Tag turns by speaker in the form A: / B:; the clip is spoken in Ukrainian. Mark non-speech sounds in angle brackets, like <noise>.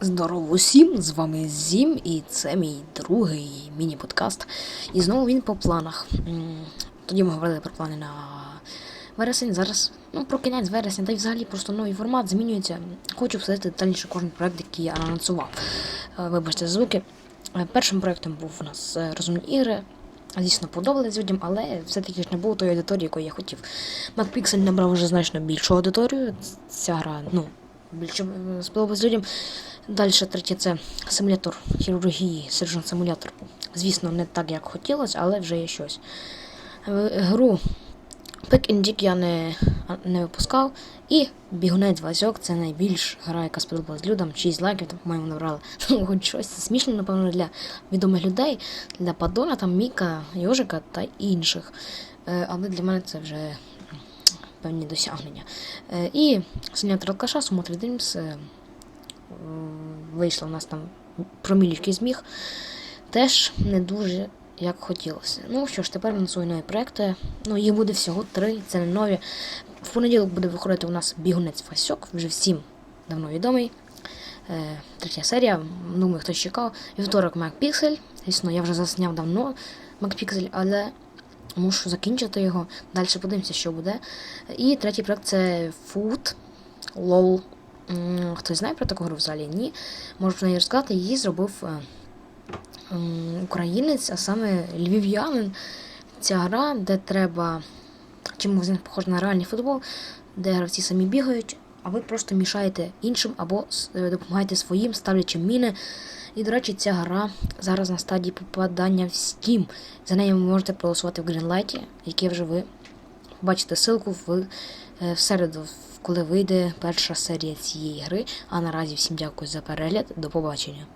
A: Здорово усім, з вами Зім, і це мій другий міні-подкаст. І знову він по планах. Тоді ми говорили про плани на вересень. Зараз, ну, про кінець вересня, та й взагалі просто новий формат змінюється. Хочу обсудити детальніше кожен проект, який я анонсував. Е, Вибачте звуки. Е, Першим проектом був у нас е, розумні ігри. Звісно, подобались людям, але все-таки ж не було тої аудиторії, якої я хотів. MacPixel набрав вже значно більшу аудиторію. Ця гра, ну, більше сподобалась людям. Далі третє це симулятор хірургії, сержант симулятор. Звісно, не так, як хотілося, але вже є щось. Е, Гру Pick and я не, не випускав. І бігунець Васьок це найбільш гра, яка сподобалась людям. 6 лайків, там, по-моєму, набрали. <laughs> Ну, Хоч щось Це смішно, напевно, для відомих людей, для Падона, там, Міка, Йожика та інших. Е, Але для мене це вже певні досягнення. Е, І симулятор алкаша, Сумо 3 Dreams, е, м, вийшло у нас там промілічки зміг. Теж не дуже як хотілося. Ну що ж, тепер анонсую нові проекти. Ну, їх буде всього три, це не нові. В понеділок буде виходити у нас бігунець Фасьок, вже всім давно відомий. Е, третя серія, думаю, хтось чекав. Вівторок MacPixel. Звісно, я вже засняв давно MacPixel, але мушу закінчити його. Далі подивимося, що буде. І третій проект це Food LOL. Хтось знає про таку гру взагалі? Ні. Можу про неї розказати. Її зробив е, українець, а саме львів'янин. Ця гра, де треба. Чому він похожий на реальний футбол, де гравці самі бігають, а ви просто мішаєте іншим або е, допомагаєте своїм, ставлячи міни. І, до речі, ця гра зараз на стадії попадання в Steam. За нею ви можете проголосувати в Greenlight, яке вже ви бачите ссылку в, е, в середу, коли вийде перша серія цієї гри. А наразі всім дякую за перегляд. До побачення.